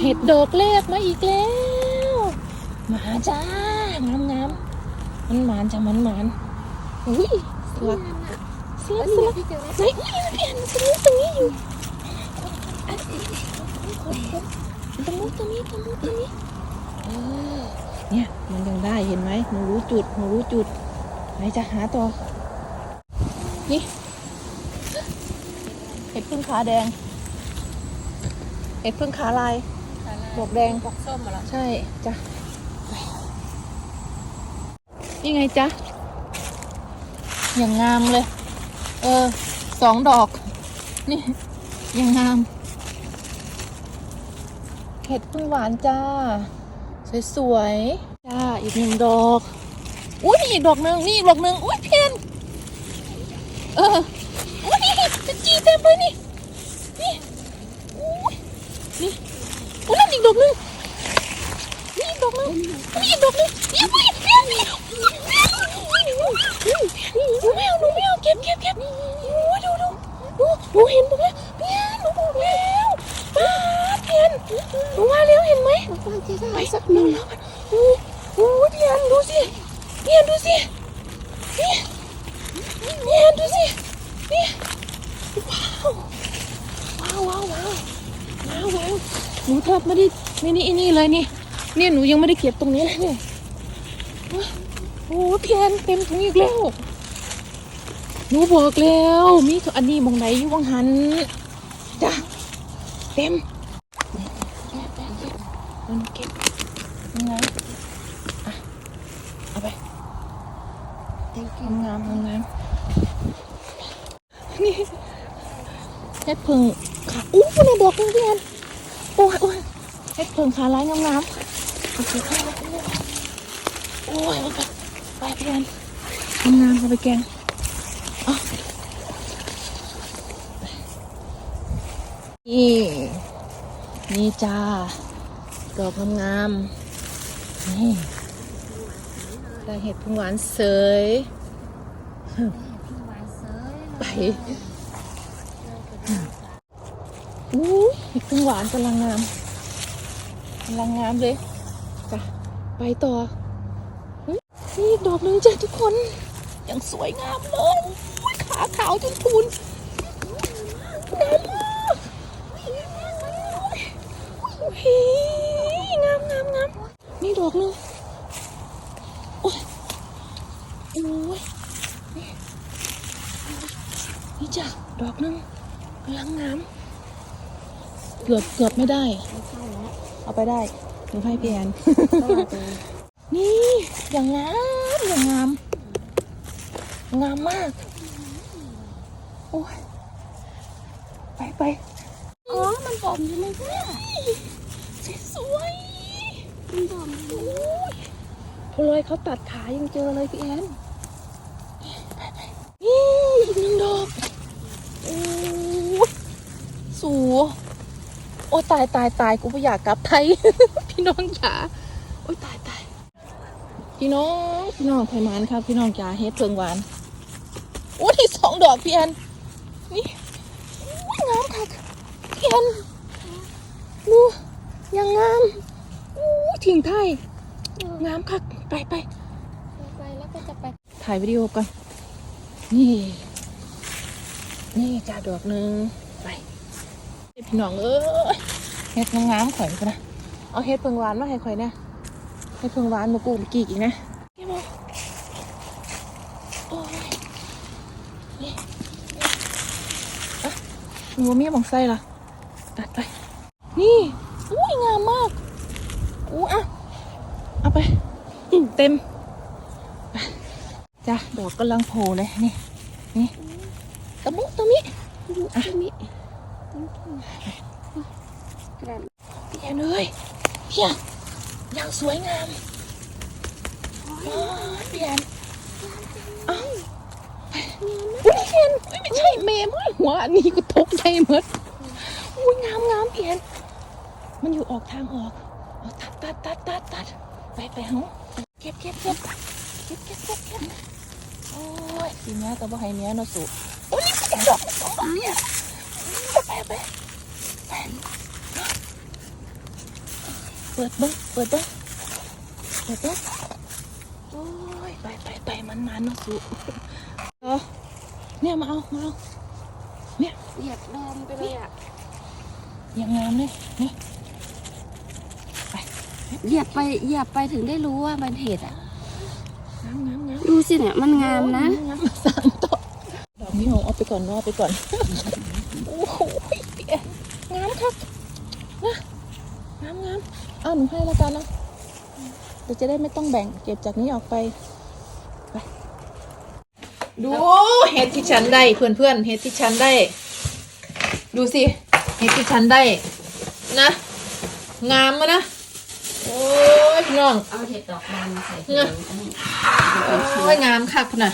เห็ดดอกแรกมาอีกแล้ว มาจ้างามงามมันหมานจ้ะมันหมานอุ้ยสลักสลักสลักไหนอุ้ยเพียนตรงนี้ตรงนี้อยู่ตรงนู้นตรงนี้ตรงนู้นตรงนี้เออเนี่ยมันยังได้เห็นไหมหนูรู้จุดหนูรู้จุดไหนจะหาต่อนี่เห็ดพึ่งขาแดง เห็ดพึ่งขาลายบวกแดงบอกส้มมาแล้วใช่จ้ะไปนี่ไงจ๊ะ อย่างงามเลย เออสองดอก นี่ อย่างงามเห็ดพึ่งหวานจ้า สวยๆจ้าอีกหนึ่งดอก อุ้ยนี่อีกดอกหนึ่งนี่อีกดอกหนึ่งอุ้ยเพียนเอออุ้ยนี่จะจีเต็มเลยนี่นี่ อุ้ย นี่ อุ้ยนั่นอีกดอกหนึ่ง นี่อีกดอกหนึงนี่อีกดอกหนึงนี่อุ้ยนี่นี่หนูไม่เอาหนูไม่เอาเก็บเก็บเก็บโอ้ยดูดูดูหนูเห็นบอกแล้วเพียนหนูบอกแล้วป้าเพียนหนูว่าแล้วเห็น ไปสักหนึ่งโอ้โหเพียนดูสิพียนดูสินี่เพียนดูสินี่ว้าวว้าวว้าวว้าวว้าวว้าวหนูแทบไม่ได้ไม่นี่นี่เลยนี่เนี่ยหนูยังไม่ได้เก็บตรงนี้เลยเนี่ยโอ้โหเพียนเต็มถุงอีกแล้วหนูบอกแล้วมีตัวอันนี้มองไหนอยู่วังหันจ้ะเต็มมันเก็บยังไงอะ เอาไปงามงามงามงามนี่เฮ็ดเพึ่งขาอู้ในดอกนึงเพียนโอ้ยโอ้ยเฮ็ดเพึ่งขาลายงามงามๆโอเคเข้าไปโอ้ยเอาไปไปเพียนงามๆเอาไปแกงนี่นี่จ้าดอกงามๆนี่ ได้เห็ดพึ่งหวานเสยหวานเซยไปอู้เห็ดพึ่งหวานกำลังงามกำลังงามเลยจ้ะไปต่อนี่ดอกหนึ่งจ้ะทุกคนยังสวยงามเลยขาขาวจนพูนงามมากงามงามงามนี่ดอกหนึ่งโอ้ยโอ้ย นี่จ้ะดอกหนึงกำลังงามเกือบเกือบไม่ได้ไม่ใช่แล้วเอาไปได้หนูให้พี่แอนต้องเอาไปนี่อย่างงามอย่างงาม งามมาก โอ้ยไปไปอ๋อ มันบอมอยู่เลยเนี่ยสวยมันบอมอยู่ๆโอ้ยพอเลยเขาตัดขายังเจอเลยพี่แอนไปไปนี่อีกหนึ่งดอกโอ้ยสูโอ้ยตายตายตายกูไม่อยากกลับไทย พี่น้องจ๋าโอ้ยตายตายพี่น้องพี่น้องไทยมันครับ พี่น้องจ๋าเฮ็ดเพิงหวานโอ้ยสองดอกพี่แอนนี่โอ้ยงามค่ะพี่แอนดูยังงามโอ้ยทิ้งไทยงามค่ะไปไปไปแล้วก็จะไปถ่ายวิดีโอก่อนนี่ นี่จ้าดอกหนึ่งไปพี่น้องเอ้ยเฮ็ดงามๆข่อยกันะเอาเฮ็ดเพิงหวานมาให้ข่อยนะเฮ็ดเพิงหวานมากูกีกอีกนะเก็บเอาโอ้ยนี่อะหนูว่ามีหมงไส้ล่ะตัดไป นี่อุ้ยงามมากอู้อะเอาไปอืมเต็มจ้ะดอกกำลังโผล่เลยนี่นี่ ตะมุตะมิอะนี่กระดาษพี่แอนเอ้ยพี่แอนอย่างสวยงามอ๋อพี่แอนเอ้าอุ้ยพี่แอนอุ้ยไม่ใช่เมมอุ้ยหัวอันนี้ก็ตกใจหมดอุ้ยงามงามพี่แอนมันอยู่ออกทางออกเอาตัดตัดตัดตัดตัดไปไปเฮาเก็บเก็บเก็บเก็บเก็บเก็บเก็บโอ้ยสีเนี้ยแต่ว่าไฮเนี้ยเนาะสุ โอ้ยนี่เป็นดอกสองดอกเนี่ยไปไปไปเปิดบิ้งเปิดบิ้งเปิดบิ้งโอ้ยไปไปไปมันมันเนาะสูเอาเนี่ยมาเอามาเอาเนี่ยเหยียบโดมไปเลยอะยังงามเลยนี่ไปเหยียบไปเหยียบไปถึงได้รู้ว่ามันเห็ดอะ งามงามงามดูสิเนี่ยมันงามนะ งามสาม ต่อดอกนี้หงเอาไปก่อนเนาะเอาไปก่อน โอ้โหเปียงามครับนะงามงามเอาหนูให้แล้วกันนะเดี๋ยวจะได้ไม่ต้องแบ่งเก็บจากนี้ออกไปไปดูเห็ดที่ฉันได้เพื่อนเพื่อนๆเห็ดที่ฉันได้ ดูสิเห็ดที่ฉันได้ นะ งามมานะโอ้ยพี่น้องเอาเห็ดดอกบานใส่เนี่ยโอ้ยงามคักพุ่นน่ะ